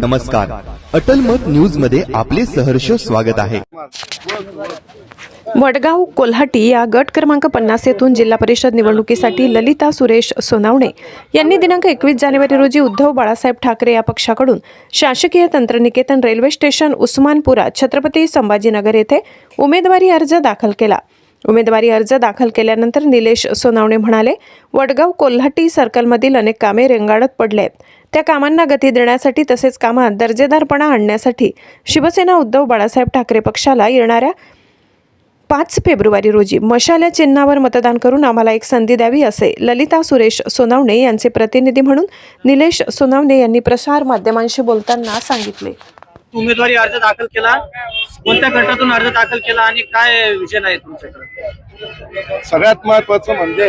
नमस्कार. अटल मत न्यूजमध्ये आपले सहर्ष स्वागत आहे. वडगाव कोल्हाटी या गट क्रमांक पन्नास येथून जिल्हा परिषद निवडणुकीसाठी ललिता सुरेश सोनावणे यांनी दिनांक एकवीस जानेवारी रोजी उद्धव बाळासाहेब ठाकरे या पक्षाकडून शासकीय तंत्रनिकेतन रेल्वे स्टेशन उस्मानपुरा छत्रपती संभाजीनगर येथे उमेदवारी अर्ज दाखल केला. उमेदवारी अर्ज दाखल केल्यानंतर निलेश सोनावणे म्हणाले वडगाव कोल्हाटी सर्कलमधील अनेक कामे रेंगाळत पडले आहेत. त्या कामांना गती देण्यासाठी तसेच कामात दर्जेदारपणा आणण्यासाठी शिवसेना उद्धव बाळासाहेब ठाकरे पक्षाला येणाऱ्या पाच फेब्रुवारी रोजी मशाल्या चिन्हावर मतदान करून आम्हाला एक संधी द्यावी असे ललिता सुरेश सोनावणे यांचे प्रतिनिधी म्हणून निलेश सोनावणे यांनी प्रसार माध्यमांशी बोलताना सांगितले. उमेदवारी अर्ज दाखल केला. कोणत्या गटातून अर्ज दाखल केला आणि काय विषय आहे तुमच्याकडे? सगळ्यात महत्वाचं म्हणजे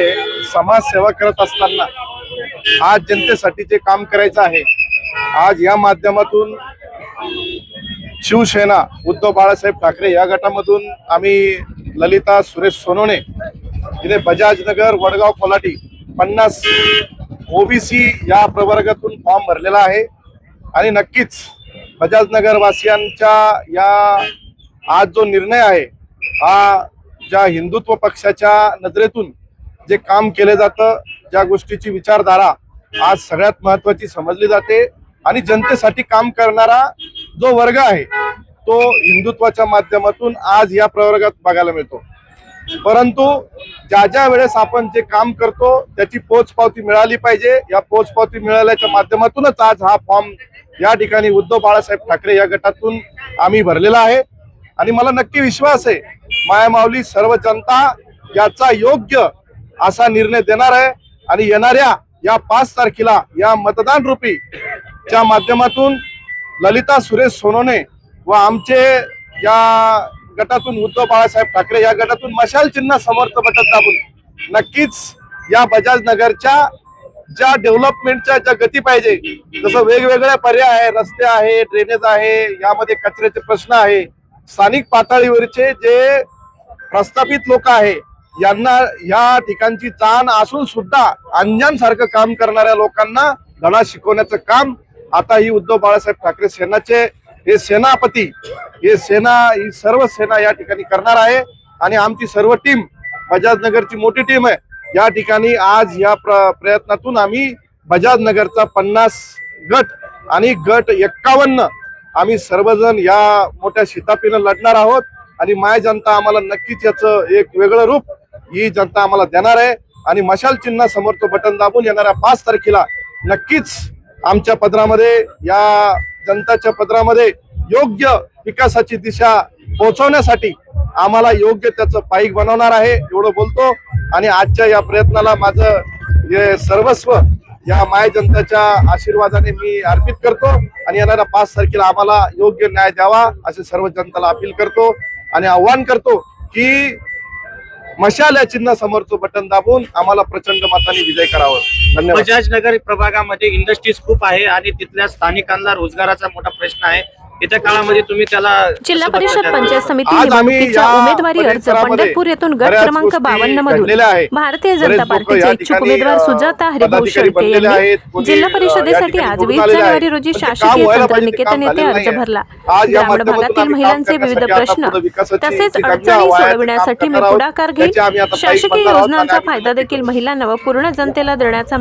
समाजसेवा करत असताना आज जनतेसाठी जे काम करायचं आहे आज या माध्यमातून शिवसेना उद्धव बाळासाहेब ठाकरे या गटामधून आम्ही ललिता सुरेश सोनवणे हिने बजाजनगर वडगाव कोलाटी पन्नास ओबीसी या प्रवर्गातून फॉर्म भरलेला आहे. आणि नक्कीच बजाजनगर वासियांच्या या आज जो निर्णय आहे हा ज्या हिंदुत्व पक्षाच्या नजरेतून जे काम केले जातं ज्या गोष्टीची विचारधारा आज सगळ्यात महत्वाची समजली जाते आणि जनतेसाठी काम करणारा जो वर्ग आहे तो हिंदुत्वाच्या माध्यमातून आज या प्रवर्गात बघायला मिळतो. परंतु ज्या ज्या वेळेस आपण जे काम करतो त्याची पोचपावती मिळाली पाहिजे. या पोचपावती मिळाल्याच्या माध्यमातूनच आज हा फॉर्म या ठिकाणी उद्धव बाळासाहेब ठाकरे या गटातून आम्ही भरलेला आहे. आणि मला नक्की विश्वास आहे मायामाऊली सर्व जनता याचा योग्य असा निर्णय देणार आहे. आणि येणाऱ्या या पाच तारखेला या मतदान रूपी च्या माध्यमातून ललिता सुरेश सोनोने व आमचे या गटातून उद्धव बाळासाहेब ठाकरे या गटातून मशाल चिन्ह समर्थ बटन दाबून नक्कीच या बजाज नगरच्या ज्या डेव्हलपमेंटच्या ज्या गती पाहिजे जसं वेगवेगळ्या पर्याय आहे रस्ते आहे ड्रेनेज आहे यामध्ये कचऱ्याचे प्रश्न आहे स्थानिक पातळीवरचे जे प्रस्थापित लोक आहे. यांना या ठिकाणची जाण असून सुद्धा अंजानसारखं काम करणाऱ्या लोकांना धडा शिकवण्याचं काम आता ही उद्धव बाळासाहेब ठाकरे सेनाचे हे सेनापती हे सेना ही सर्व सेना या ठिकाणी करणार आहे. आणि आमची सर्व टीम बजाजनगरची मोठी टीम आहे. या ठिकाणी आज या प्र प्रयत्नातून आम्ही बजाजनगरचा पन्नास गट आणि गट एक्कावन्न आम्ही सर्वजण या मोठ्या शितापीनं लढणार आहोत. आणि माय जनता आम्हाला नक्कीच याचं एक वेगळं रूप ही जनता आम्हाला देणार आहे. आणि मशाल चिन्हा समोर तो बटन दाबून येणाऱ्या पाच तारखेला नक्कीच आमच्या पदरामध्ये या जनताच्या पदरामध्ये योग्य विकासाची दिशा पोहोचवण्यासाठी आम्हाला योग्य त्याचं पाईक बनवणार आहे एवढं बोलतो. आणि आजच्या या प्रयत्नाला माझं हे सर्वस्व या माय जनताच्या आशीर्वादाने मी अर्पित करतो. आणि येणाऱ्या पाच तारखेला आम्हाला योग्य न्याय द्यावा असे सर्व जनताला अपील करतो. आणि आव्हान करतो की मशाल या चिन्ह समोरचं बटन दाबून आम्हाला प्रचंड मताने विजय करावं. धन्यवाद. बजाज नगर प्रभागामध्ये इंडस्ट्रीज खूप आहे आणि तिथल्या स्थानिकांना रोजगाराचा मोठा प्रश्न आहे. येत्या काळामध्ये तुम्ही त्याला जिल्हा परिषद? पंचायत समिती निवडणुकीच्या उमेदवारी अर्ज पंढरपूर येथून गट क्रमांक बावन्न मधून. भारतीय जनता पार्टीचे इच्छुक उमेदवार सुजाता हरिभाऊ शेळके यांनी जिल्हा परिषदेसाठी आज वीस जानेवारी. रोजी काम शासकीय तंत्रनिकेतन काम येथे अर्ज. भरला ग्रामीण भागातील महिलांचे विविध प्रश्न तसेच अडचणी सोडविण्यासाठी मी. पुढाकार घेईन शासकीय योजनांचा फायदा देखील महिलांना व पूर्ण जनतेला देण्याचा